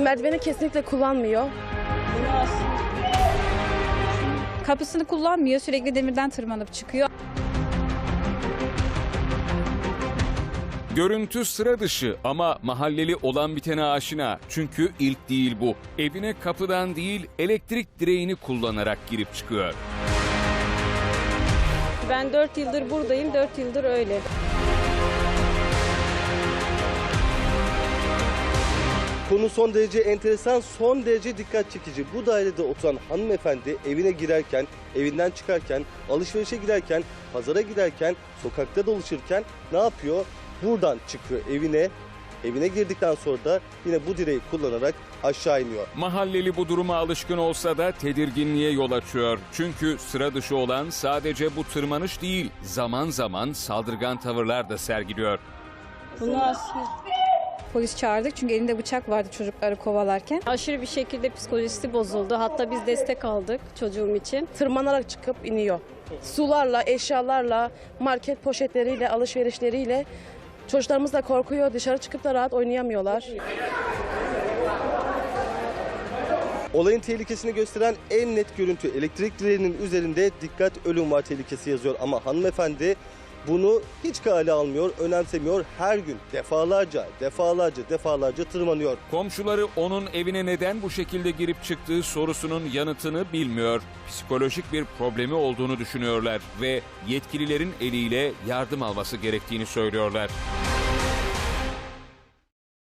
Merdiveni kesinlikle kullanmıyor. Kapısını kullanmıyor. Sürekli demirden tırmanıp çıkıyor. Görüntü sıra dışı ama mahalleli olan bitene aşina. Çünkü ilk değil bu. Evine kapıdan değil elektrik direğini kullanarak girip çıkıyor. Ben 4 yıldır buradayım, 4 yıldır öyle. Konu son derece enteresan, son derece dikkat çekici. Bu dairede oturan hanımefendi evine girerken, evinden çıkarken, alışverişe giderken, pazara giderken, sokakta dolaşırken ne yapıyor? Buradan çıkıyor evine. Evine girdikten sonra da yine bu direği kullanarak aşağı iniyor. Mahalleli bu duruma alışkın olsa da tedirginliğe yol açıyor. Çünkü sıra dışı olan sadece bu tırmanış değil, zaman zaman saldırgan tavırlar da sergiliyor. Bu nasıl? Polis çağırdık çünkü elinde bıçak vardı çocukları kovalarken. Aşırı bir şekilde psikolojisi bozuldu. Hatta biz destek aldık çocuğum için. Tırmanarak çıkıp iniyor. Sularla, eşyalarla, market poşetleriyle, alışverişleriyle çocuklarımız da korkuyor. Dışarı çıkıp da rahat oynayamıyorlar. Olayın tehlikesini gösteren en net görüntü elektrik direğinin üzerinde dikkat ölüm var tehlikesi yazıyor. Ama hanımefendi bunu hiç kale almıyor, önemsemiyor. Her gün defalarca, defalarca, defalarca tırmanıyor. Komşuları onun evine neden bu şekilde girip çıktığı sorusunun yanıtını bilmiyor. Psikolojik bir problemi olduğunu düşünüyorlar ve yetkililerin eliyle yardım alması gerektiğini söylüyorlar.